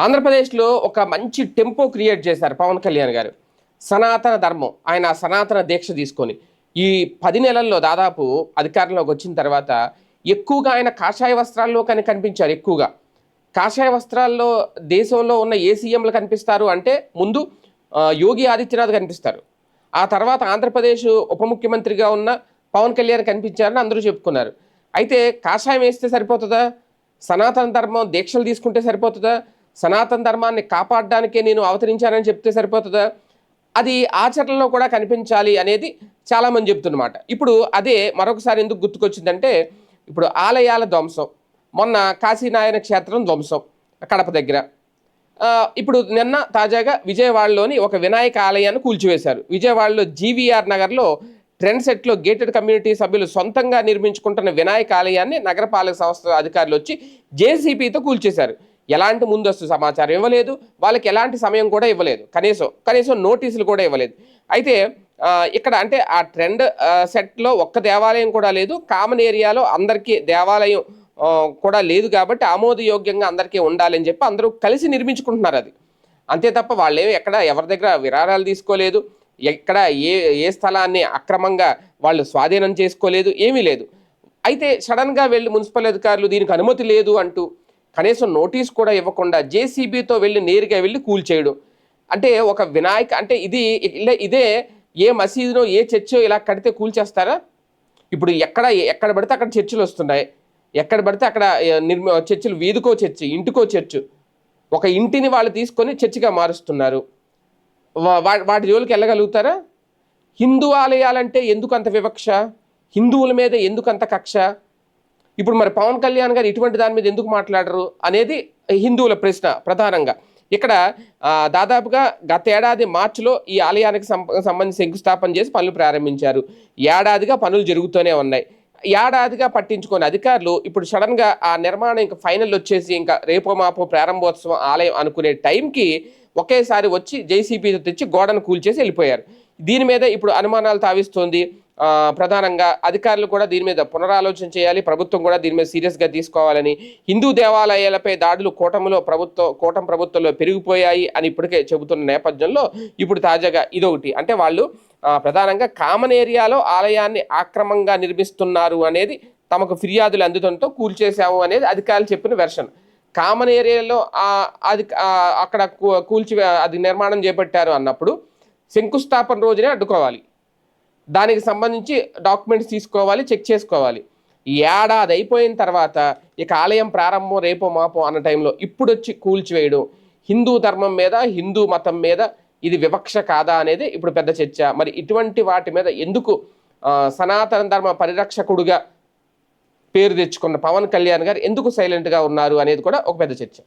ఆంధ్రప్రదేశ్లో ఒక మంచి టెంపో క్రియేట్ చేశారు పవన్ కళ్యాణ్ గారు. సనాతన ధర్మం ఆయన సనాతన దీక్ష తీసుకొని. ఈ పది నెలల్లో దాదాపు అధికారంలోకి వచ్చిన తర్వాత ఎక్కువగా ఆయన కాషాయ వస్త్రాల్లో కానీ కనిపించారు ఎక్కువగా. కాషాయ వస్త్రాల్లో దేశంలో ఉన్న ఏ సీఎంలు కనిపిస్తారు అంటే ముందు యోగి ఆదిత్యనాథ్ కనిపిస్తారు. ఆ తర్వాత ఆంధ్రప్రదేశ్ ఉప ముఖ్యమంత్రిగా ఉన్న పవన్ కళ్యాణ్ కనిపించారని అందరూ చెప్పుకున్నారు. అయితే కాషాయం వేస్తే సరిపోతుందా? సనాతన ధర్మం దీక్షలు తీసుకుంటే సరిపోతుందా? సనాతన ధర్మాన్ని కాపాడడానికే నేను అవతరించానని చెప్తే సరిపోతుందా? అది ఆచరణలో కూడా కనిపించాలి అనేది చాలామంది చెప్తున్నమాట. ఇప్పుడు అదే మరొకసారి ఎందుకు గుర్తుకొచ్చిందంటే ఇప్పుడు ఆలయాల ధ్వంసం మొన్న కాశీనారాయణ క్షేత్రం ధ్వంసం కడప దగ్గర. ఇప్పుడు నిన్న తాజాగా విజయవాడలోని ఒక వినాయక ఆలయాన్ని కూల్చివేశారు. విజయవాడలో జీవీఆర్ నగర్లో ట్రెండ్ సెట్లో గేటెడ్ కమ్యూనిటీ సభ్యులు సొంతంగా నిర్మించుకుంటున్న వినాయక ఆలయాన్ని నగరపాలక సంస్థ అధికారులు వచ్చి జేసీపీతో కూల్చేశారు. ఎలాంటి ముందస్తు సమాచారం ఇవ్వలేదు. వాళ్ళకి ఎలాంటి సమయం కూడా ఇవ్వలేదు. కనీసం కనీసం నోటీసులు కూడా ఇవ్వలేదు. అయితే ఇక్కడ అంటే ఆ ట్రెండ్ సెట్లో ఒక్క దేవాలయం కూడా లేదు. కామన్ ఏరియాలో అందరికీ దేవాలయం కూడా లేదు కాబట్టి ఆమోదయోగ్యంగా అందరికీ ఉండాలని చెప్పి అందరూ కలిసి నిర్మించుకుంటున్నారు అది. అంతే తప్ప వాళ్ళే ఎక్కడ ఎవరి దగ్గర విరాళాలు తీసుకోలేదు. ఎక్కడ ఏ ఏ స్థలాన్ని అక్రమంగా వాళ్ళు స్వాధీనం చేసుకోలేదు. ఏమీ లేదు. అయితే సడన్గా వెళ్ళి మున్సిపల్ అధికారులు దీనికి అనుమతి లేదు అంటూ కనీసం నోటీస్ కూడా ఇవ్వకుండా జేసీబీతో వెళ్ళి నేరుగా వెళ్ళి కూల్చేయడం అంటే ఒక వినాయక అంటే ఇది ఇలా ఇదే ఏ మసీదునో ఏ చర్చో ఇలా కడితే కూల్చేస్తారా ఇప్పుడు ఎక్కడ ఎక్కడ పడితే అక్కడ చర్చిలు వస్తున్నాయి. ఎక్కడ పడితే అక్కడ ఏ, నిర్మి చర్చిలు వీధికో చర్చి ఇంటికో చర్చ్. ఒక ఇంటిని వాళ్ళు తీసుకొని చర్చిగా మారుస్తున్నారు. వా- వాటి జోలికి వెళ్ళగలుగుతారా? హిందూ ఆలయాలంటే ఎందుకు అంత వివక్ష? హిందువుల మీద ఎందుకు అంత కక్ష? ఇప్పుడు మరి పవన్ కళ్యాణ్ గారు ఇటువంటి దాని మీద ఎందుకు మాట్లాడరు అనేది హిందువుల ప్రశ్న ప్రధానంగా. ఇక్కడ దాదాపుగా గత ఏడాది మార్చిలో ఈ ఆలయానికి సంబంధించి శంకుస్థాపన చేసి పనులు ప్రారంభించారు. ఏడాదిగా పనులు జరుగుతూనే ఉన్నాయి. ఏడాదిగా పట్టించుకొని అధికారులు ఇప్పుడు సడన్గా ఆ నిర్మాణం ఇంకా ఫైనల్ వచ్చేసి ఇంకా రేపో మాపో ప్రారంభోత్సవం ఆలయం అనుకునే టైంకి ఒకేసారి వచ్చి జేసీపీతో తెచ్చి గోడను కూల్చేసి వెళ్ళిపోయారు. దీని మీద ఇప్పుడు అనుమానాలు తావిస్తోంది. ప్రధానంగా అధికారులు కూడా దీని మీద పునరాలోచన చేయాలి. ప్రభుత్వం కూడా దీని మీద సీరియస్గా తీసుకోవాలని హిందూ దేవాలయాలపై దాడులు కూటమిలో ప్రభుత్వం కూటమి ప్రభుత్వంలో పెరిగిపోయాయి అని ఇప్పటికే చెబుతున్న నేపథ్యంలో ఇప్పుడు తాజాగా ఇదొకటి. అంటే వాళ్ళు ప్రధానంగా కామన్ ఏరియాలో ఆలయాన్ని ఆక్రమంగా నిర్మిస్తున్నారు అనేది తమకు ఫిర్యాదులు అందుతంతో కూల్చేశాము అనేది అధికారులు చెప్పిన వెర్షన్. కామన్ ఏరియాలో అది అక్కడ కూ- కూల్చి అది నిర్మాణం చేపట్టారు అన్నప్పుడు శంకుస్థాపన రోజునే అడ్డుకోవాలి. దానికి సంబంధించి డాక్యుమెంట్స్ తీసుకోవాలి చెక్ చేసుకోవాలి. ఈ ఏడాది అయిపోయిన తర్వాత ఇక ఆలయం ప్రారంభం రేపో మాపో అన్న టైంలో ఇప్పుడు వచ్చి కూల్చివేయడం. హిందూ ధర్మం మీద హిందూ మతం మీద ఇది వివక్ష కాదా అనేది ఇప్పుడు పెద్ద చర్చ. మరి ఇటువంటి వాటి మీద ఎందుకు సనాతన ధర్మ పరిరక్షకుడుగా పేరు తెచ్చుకున్న పవన్ కళ్యాణ్ గారు ఎందుకు సైలెంట్గా ఉన్నారు అనేది కూడా ఒక పెద్ద చర్చ.